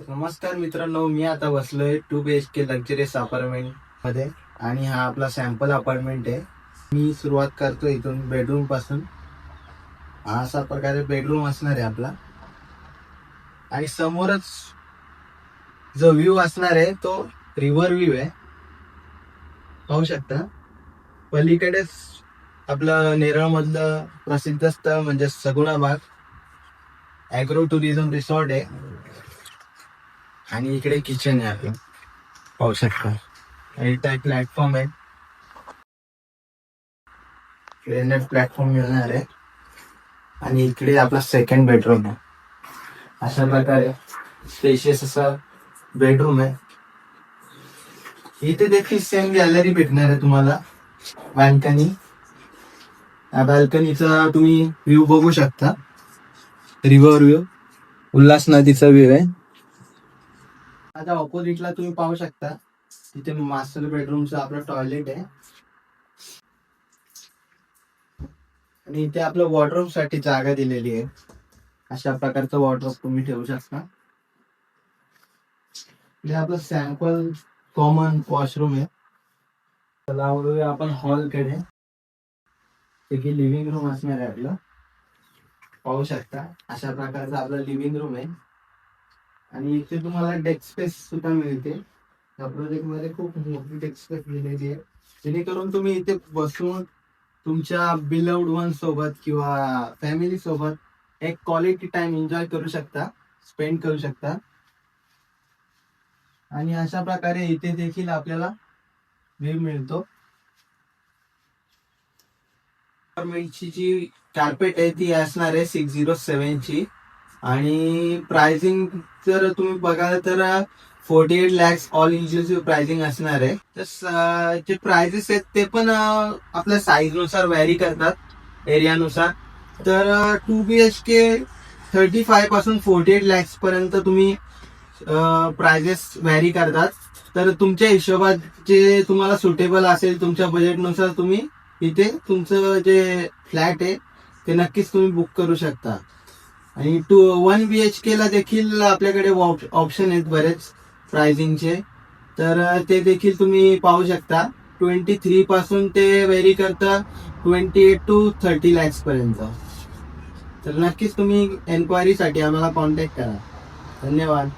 नमस्कार मित्रांनो मी आता बसलोय two B H K luxurious अपार्टमेंटमध्ये आणि हा आपला सॅम्पल अपार्टमेंट आहे. मी सुरुवात करतो इथून बेडरूमपासून. हा असा प्रकारे बेडरूम असणार आहे आपला. आणि समोरच जो व्ह्यू असणार आहे तो रिव्हर व्ह्यू आहे. पाहू शकता. पलीकडेच आपलं नेरळ मधलं प्रसिद्ध स्थळ म्हणजे सगुणाबाग ॲग्रो टुरिझम रिसॉर्ट आहे. आणि इकडे किचन आहे आपलं पाहू शकता. इथे प्लॅटफॉर्म आहे. इकडे प्लॅटफॉर्म मिळणार आहे. आणि इकडे आपला सेकंड बेडरूम आहे. अशा प्रकारे स्पेशियस असा बेडरूम आहे. इथे देखील सेम गॅलरी भेटणार आहे तुम्हाला. बाल्कनी. या बाल्कनीचा तुम्ही व्ह्यू बघू शकता. रिव्हर व्ह्यू उल्हास नदीचा व्ह्यू आहे. आता ऑपोजिटला तुम्ही पाहू शकता तिथे मास्टर बेडरूमचं आपलं टॉयलेट आहे. आणि इथे आपलं वॉर्डरोबसाठी जागा दिलेली आहे. अशा प्रकारचं वॉर्डरोब तुम्ही ठेवू शकता. इथे आपलं सॅम्पल कॉमन वॉशरूम आहे. त्याला वळूया आपण हॉलकडे की लिव्हिंग रूम असणार आहे आपलं. पाहू शकता अशा प्रकारचं आपलं लिव्हिंग रूम आहे. आणि इथे तुम्हाला डेस्क स्पेस सुद्धा मिळते. या प्रोजेक्टमध्ये खूप मोठी डेस्क स्पेस दिलेली आहे. जेणेकरून तुम्ही इथे बसून तुमच्या बिलवड वन सोबत किंवा फॅमिली सोबत एक क्वालिटी टाइम एन्जॉय करू शकता स्पेंड करू शकता. आणि अशा प्रकारे इथे देखील आपल्याला व्ह्यू मिळतो. जी कार्पेट आहे ती असणार आहे सिक्स झिरो सेवन ची. आणि प्राइसिंग जर तुम्ही बघाल तर forty eight lakhs all inclusive pricing असणार आहे. तर जे प्राइजेस आहेत ते पण आपल्या साईजनुसार व्हॅरी करतात एरियानुसार तर two B H K thirty फायपासून forty eight lakhs पर्यंत तुम्ही प्राइजेस व्हॅरी करतात. तर तुमच्या हिशोबात जे तुम्हाला सुटेबल असेल तुमच्या बजेटनुसार तुम्ही इथे तुमचं जे फ्लॅट आहे ते नक्कीच तुम्ही बुक करू शकता. आणि two one B H K ला देखील आपल्याकडे ऑप्शन आहेत बरेच प्राइसिंगचे तर ते देखील तुम्ही पाहू शकता. ट्वेंटी थ्री पासून ते व्हेरी करतं twenty eight to thirty lakhs पर्यंत. तर नक्कीच तुम्ही एन्क्वायरीसाठी आम्हाला कॉन्टॅक्ट करा. धन्यवाद.